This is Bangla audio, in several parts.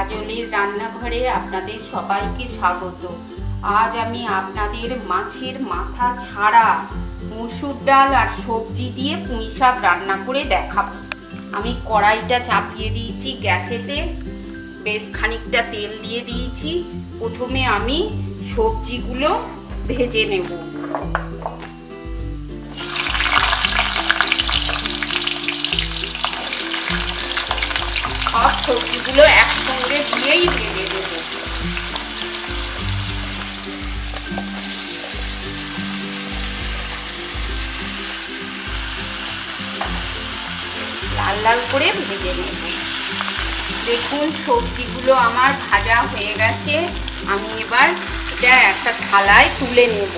কাজলের রান্নাঘরে আপনাদের সবাইকে স্বাগত। আজ আমি আপনাদের মাছের মাথা ছাড়া মুসুর ডাল আর সবজি দিয়ে পুঁই শাক রান্না করে দেখাবো। আমি কড়াইটা চাপিয়ে দিয়েছি গ্যাসেতে, বেশ খানিকটা তেল দিয়ে দিয়েছি। প্রথমে আমি সবজিগুলো ভেজে নেব। সবজিগুলো একসঙ্গে দিয়েই ভেজে দেবো। লাল লাল করে ভেজে নেব। দেখুন, সবজিগুলো আমার ভাজা হয়ে গেছে। আমি এবার এটা একটা থালায় তুলে নেব।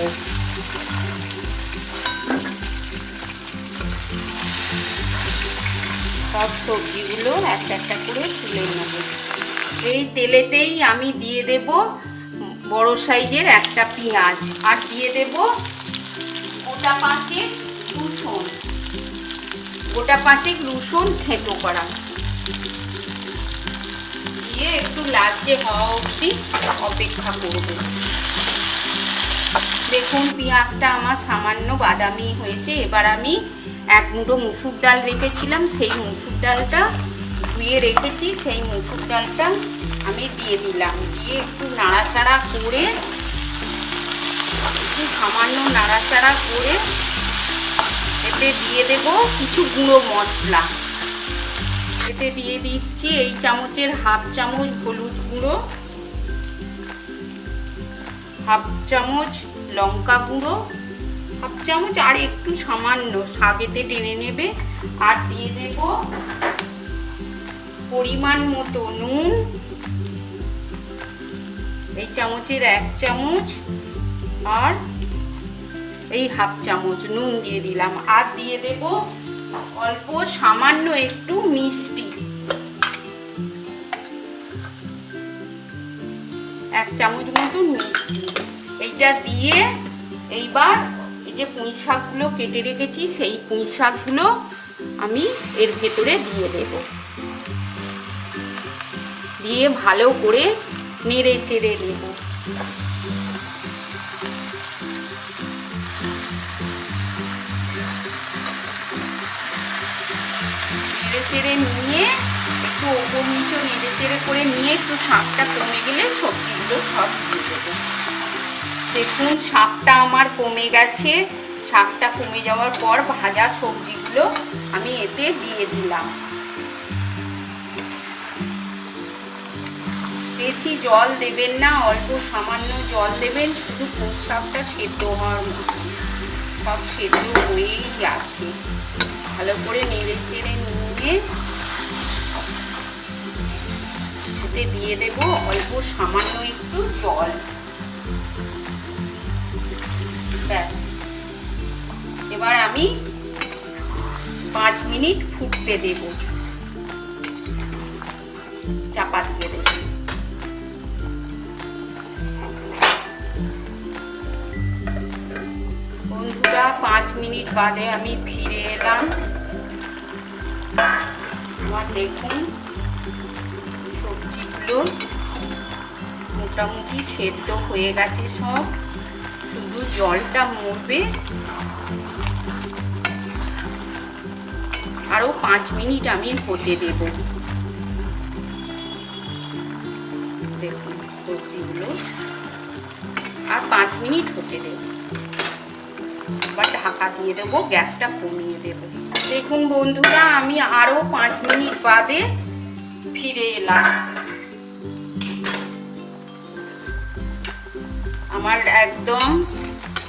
সব সবজিগুলো একটা একটা করে তুলে নেব। এই তেলেতেই আমি দিয়ে দেব বড় সাইজের একটা পেঁয়াজ আর দিয়ে দেব গোটা পাঁচেক রসুন। গোটা পাঁচেক রসুন থেঁতো করা। দিয়ে একটু লালচে হওয়া অবধি অপেক্ষা করব। দেখুন, পেঁয়াজটা আমার সামান্য বাদামি হয়েছে। এবার আমি এক মুঠো মুসুর ডাল রেখেছিলাম। সেই মুসুর ডালটা ধুয়ে রেখেছি। সেই মুসুর ডালটা আমি দিয়ে দিলাম। দিয়ে একটু নাড়াচাড়া করে, একটু সামান্য নাড়াচাড়া করে এতে দিয়ে দেব কিছু গুঁড়ো মশলা। এতে দিয়ে দিচ্ছি এই চামচের হাফ চামচ হলুদ গুঁড়ো। হাফ চামচ লঙ্কা গুঁড়ো, হাফ চামচ আর একটু সামান্য শাকেতে টেনে নেবে। আর দিয়ে দেব পরিমাণ মতো নুন। এই চামচের এক চামচ আর এই হাফ চামচ নুন দিয়ে দিলাম। আর দিয়ে দেব অল্প সামান্য একটু এইটা দিয়ে এইবার এই যে পুঁই শাকগুলো কেটে রেখেছি, সেই পুঁই শাকগুলো আমি এর ভেতরে দিয়ে দেব। দিয়ে ভালো করে নেড়ে চেড়ে নেব। নেড়ে চেড়ে নিয়ে একটু ওপর নিচে নেড়ে চেড়ে করে নিয়ে একটু শাকটা কমে গেলে সবজিগুলো সব দিয়ে দেবো। দেখুন, শাকটা আমার কমে গেছে। শাকটা কমে যাওয়ার পর ভাজা সবজিগুলো আমি এতে দিয়ে দিলাম। বেশি জল দেবেন না, অল্প সামান্য জল দেবেন। শুধু পুঁই শাকটা সেদ্ধ হওয়ার মতো। সব সেদ্ধ হয়েই আছে ভালো করে নেড়ে চেড়ে নিয়ে এতে দিয়ে দেব অল্প সামান্য একটু জল। ব্যাস। এবার আমি পাঁচ মিনিট ফুটতে দেব। চাপা দিয়ে দেব। বন্ধুরা, পাঁচ মিনিট বাদে আমি ফিরে এলাম। আমার দেখুন, সবজিগুলো মোটামুটি সেদ্ধ হয়ে গেছে সব। শুধু জলটা মরবে। আরও পাঁচ মিনিট আমি হতে দেব। দেখুন আর পাঁচ মিনিট হতে দেব। আবার ঢাকা দিয়ে দেবো, গ্যাসটা কমিয়ে দেব। দেখুন বন্ধুরা, আমি আরও পাঁচ মিনিট বাদে ফিরে এলাম। আমার একদম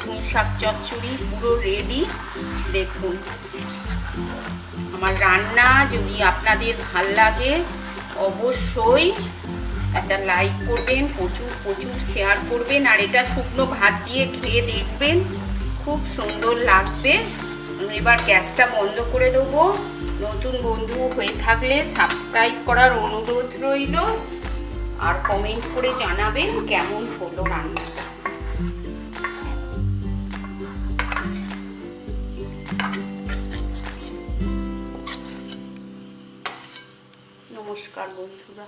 পুঁই শাক চচ্চড়ি পুরো রেডি দেখুন। আমার রান্না যদি আপনাদের ভালো লাগে, অবশ্যই একটা লাইক করবেন, প্রচুর প্রচুর শেয়ার করবেন, আর এটা শুকনো ভাত দিয়ে খেয়ে দেখবেন, খুব সুন্দর লাগবে। এবার গ্যাসটা বন্ধ করে দেবো। নতুন বন্ধু হয়ে থাকলে সাবস্ক্রাইব করার অনুরোধ রইল। আর কমেন্ট করে জানাবেন কেমন হলো রান্নাটা। নমস্কার বন্ধুরা।